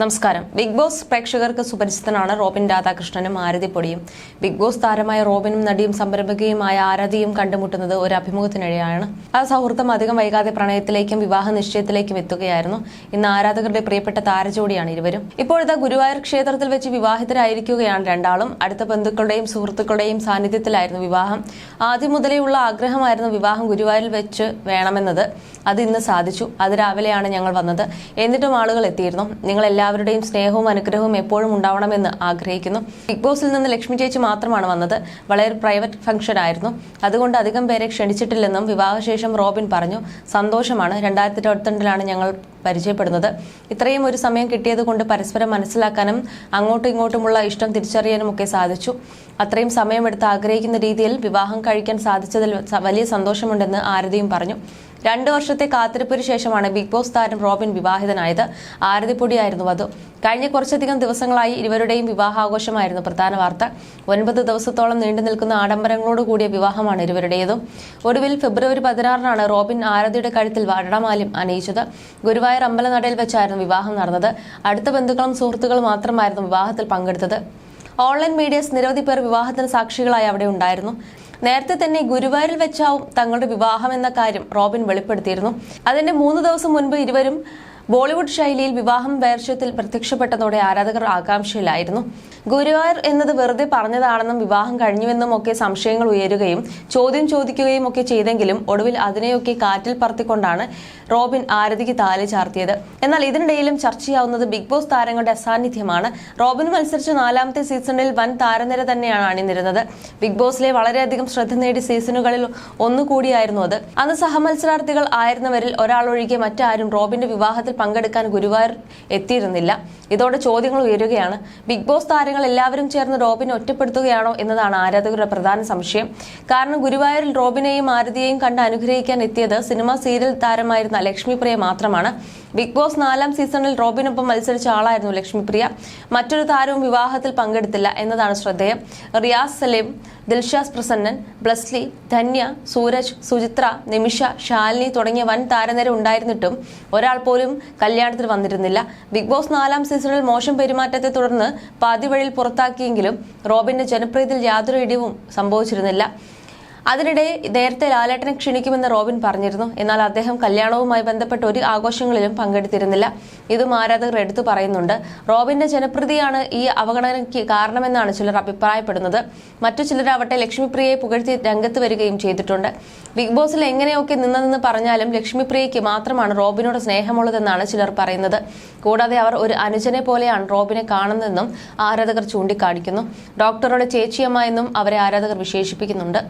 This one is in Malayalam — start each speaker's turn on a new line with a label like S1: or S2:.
S1: നമസ്കാരം. ബിഗ് ബോസ് പ്രേക്ഷകർക്ക് സുപരിചിതനാണ് റോബിൻ രാധാകൃഷ്ണനും ആരതിപ്പൊടിയും ബിഗ് ബോസ് താരമായ റോബിനും നടിയും സംരംഭകയുമായ ആരതിയും കണ്ടുമുട്ടുന്നത് ഒരു അഭിമുഖത്തിനിടെയാണ്. ആ സൗഹൃദം അധികം വൈകാതെ പ്രണയത്തിലേക്കും വിവാഹ നിശ്ചയത്തിലേക്കും എത്തുകയായിരുന്നു. ഇന്ന് ആരാധകരുടെ പ്രിയപ്പെട്ട താരജോഡിയാണ് ഇരുവരും. ഇപ്പോഴത്തെ ഗുരുവായൂർ ക്ഷേത്രത്തിൽ വെച്ച് വിവാഹിതരായിരിക്കുകയാണ് രണ്ടാളും. അടുത്ത ബന്ധുക്കളുടെയും സുഹൃത്തുക്കളുടെയും സാന്നിധ്യത്തിലായിരുന്നു വിവാഹം. ആദ്യം മുതലേയുള്ള ആഗ്രഹമായിരുന്നു വിവാഹം ഗുരുവായൂരിൽ വെച്ച് വേണമെന്നത്. അത് ഇന്ന് സാധിച്ചു. അത് രാവിലെയാണ് ഞങ്ങൾ വന്നത്. എന്നിട്ടും ആളുകൾ എത്തിയിരുന്നു. നിങ്ങൾ എല്ലാവരുടെയും സ്നേഹവും അനുഗ്രഹവും എപ്പോഴും ഉണ്ടാവണമെന്ന് ആഗ്രഹിക്കുന്നു. ബിഗ് ബോസിൽ നിന്ന് ലക്ഷ്മി ചേച്ചി മാത്രമാണ് വന്നത്. വളരെ പ്രൈവറ്റ് ഫംഗ്ഷൻ ആയിരുന്നു. അതുകൊണ്ട് അധികം പേരെ ക്ഷണിച്ചിട്ടില്ലെന്നും വിവാഹശേഷം റോബിൻ പറഞ്ഞു സന്തോഷമാണ്. രണ്ടായിരത്തി ഇരുപത്തിരണ്ടിലാണ് ഞങ്ങൾ പരിചയപ്പെടുന്നത്. ഇത്രയും ഒരു സമയം കിട്ടിയത് കൊണ്ട് പരസ്പരം മനസ്സിലാക്കാനും അങ്ങോട്ടും ഇങ്ങോട്ടുമുള്ള ഇഷ്ടം തിരിച്ചറിയാനും ഒക്കെ സാധിച്ചു. അത്രയും സമയമെടുത്ത് ആഗ്രഹിക്കുന്ന രീതിയിൽ വിവാഹം കഴിക്കാൻ സാധിച്ചതിൽ വലിയ സന്തോഷമുണ്ടെന്ന് ആരതിയും പറഞ്ഞു. രണ്ടു വർഷത്തെ കാത്തിരിപ്പിന് ശേഷമാണ് ബിഗ് ബോസ് താരം റോബിൻ വിവാഹിതനായത്. ആരതിപ്പൊടിയായിരുന്നു അത് കഴിഞ്ഞ കുറച്ചധികം ദിവസങ്ങളായി ഇരുവരുടെയും വിവാഹാഘോഷമായിരുന്നു പ്രധാന വാർത്ത. ഒൻപത് ദിവസത്തോളം നീണ്ടു നിൽക്കുന്ന ആഡംബരങ്ങളോട് കൂടിയ വിവാഹമാണ് ഇരുവരുടേതും. ഒടുവിൽ ഫെബ്രുവരി പതിനാറിനാണ് റോബിൻ ആരതിയുടെ കഴുത്തിൽ വടമാല്യം അണിയിച്ചത്. ഗുരുവായൂർ അമ്പലനടയിൽ വെച്ചായിരുന്നു വിവാഹം നടന്നത്. അടുത്ത ബന്ധുക്കളും സുഹൃത്തുക്കളും മാത്രമായിരുന്നു വിവാഹത്തിൽ പങ്കെടുത്തത്. ഓൺലൈൻ മീഡിയസ് നിരവധി പേർ വിവാഹത്തിന് സാക്ഷികളായി അവിടെ ഉണ്ടായിരുന്നു. നേരത്തെ തന്നെ ഗുരുവായൂരിൽ വെച്ചാവും തങ്ങളുടെ വിവാഹം എന്ന കാര്യം റോബിൻ വെളിപ്പെടുത്തിയിരുന്നു. അതിന്റെ മൂന്ന് ദിവസം മുൻപ് ഇരുവരും ബോളിവുഡ് ശൈലിയിൽ വിവാഹം വേർഷ്യത്തിൽ പ്രത്യക്ഷപ്പെട്ടതോടെ ആരാധകർ ആകാംക്ഷയിലായിരുന്നു. ഗുരുവായൂർ എന്നത് വെറുതെ പറഞ്ഞതാണെന്നും വിവാഹം കഴിഞ്ഞുവെന്നും ഒക്കെ സംശയങ്ങൾ ഉയരുകയും ചോദ്യം ചോദിക്കുകയും ഒക്കെ ചെയ്തെങ്കിലും ഒടുവിൽ അതിനെയൊക്കെ കാറ്റിൽ പറത്തിക്കൊണ്ടാണ് റോബിൻ ആരതിക്ക് താലി ചാർത്തിയത്. എന്നാൽ ഇതിനിടയിലും ചർച്ചയാവുന്നത് ബിഗ് ബോസ് താരങ്ങളുടെ അസാന്നിധ്യമാണ്. റോബിൻ മത്സരിച്ച നാലാമത്തെ സീസണിൽ വൻ താരനിര തന്നെയാണ് അണിനിരുന്നത്. ബിഗ് ബോസിലെ വളരെയധികം ശ്രദ്ധ നേടിയ സീസണുകളിൽ ഒന്നുകൂടിയായിരുന്നു അത്. അന്ന് സഹമത്സരാർത്ഥികൾ ആയിരുന്നവരിൽ ഒരാളൊഴികെ മറ്റാരും റോബിന്റെ വിവാഹത്തിൽ പങ്കെടുക്കാൻ ഗുരുവായൂർ എത്തിയിരുന്നില്ല. ഇതോടെ ചോദ്യങ്ങൾ ഉയരുകയാണ്. ബിഗ് ബോസ് താരങ്ങൾ എല്ലാവരും ചേർന്ന് റോബിനെ ഒറ്റപ്പെടുത്തുകയാണോ എന്നതാണ് ആരാധകരുടെ പ്രധാന സംശയം. കാരണം ഗുരുവായൂരിൽ റോബിനെയും ആരതിയെയും കണ്ട് അനുഗ്രഹിക്കാൻ എത്തിയത് സിനിമ സീരിയൽ താരമായിരുന്ന ലക്ഷ്മിപ്രിയ മാത്രമാണ്. ബിഗ് ബോസ് നാലാം സീസണിൽ റോബിനൊപ്പം മത്സരിച്ച ആളായിരുന്നു ലക്ഷ്മിപ്രിയ. മറ്റൊരു താരവും വിവാഹത്തിൽ പങ്കെടുത്തില്ല എന്നതാണ് ശ്രദ്ധേയം. റിയാസ് സലീം ദിൽഷാസ് പ്രസന്നൻ ബ്ലസ്ലി ധന്യ സൂരജ് സുചിത്ര നിമിഷ ശാലിനി തുടങ്ങിയ വൻ താരനിര ഉണ്ടായിരുന്നിട്ടും ഒരാൾ പോലും കല്യാണത്തിൽ വന്നിരുന്നില്ല. ബിഗ് ബോസ് നാലാം സീസണിൽ മോശം പെരുമാറ്റത്തെ തുടർന്ന് പാതിവഴിയിൽ പുറത്താക്കിയെങ്കിലും റോബിന്റെ ജനപ്രീതിയിൽ യാതൊരു ഇടിവും സംഭവിച്ചിരുന്നില്ല. അതിനിടെ നേരത്തെ ലാലേട്ടനെ ക്ഷണിക്കുമെന്ന് റോബിൻ പറഞ്ഞിരുന്നു. എന്നാൽ അദ്ദേഹം കല്യാണവുമായി ബന്ധപ്പെട്ട ഒരു ആഘോഷങ്ങളിലും പങ്കെടുത്തിരുന്നില്ല. ഇതും ആരാധകർ എടുത്തു പറയുന്നുണ്ട്. റോബിന്റെ ജനപ്രീതിയാണ് ഈ അവഗണനയ്ക്ക് കാരണമെന്നാണ് ചിലർ അഭിപ്രായപ്പെടുന്നത്. മറ്റു ചിലരാവട്ടെ ലക്ഷ്മിപ്രിയയെ പുകഴ്ത്തി രംഗത്ത് വരികയും ചെയ്തിട്ടുണ്ട്. ബിഗ് ബോസിൽ എങ്ങനെയൊക്കെ നിന്നതെന്ന് പറഞ്ഞാലും ലക്ഷ്മിപ്രിയയ്ക്ക് മാത്രമാണ് റോബിനോട് സ്നേഹമുള്ളതെന്നാണ് ചിലർ പറയുന്നത്. കൂടാതെ അവർ ഒരു അനുജനെ പോലെയാണ് റോബിനെ കാണുന്നതെന്നും ആരാധകർ ചൂണ്ടിക്കാണിക്കുന്നു. ഡോക്ടറുടെ ചേച്ചിയമ്മ എന്നും അവരെ ആരാധകർ വിശേഷിപ്പിക്കുന്നുണ്ട്.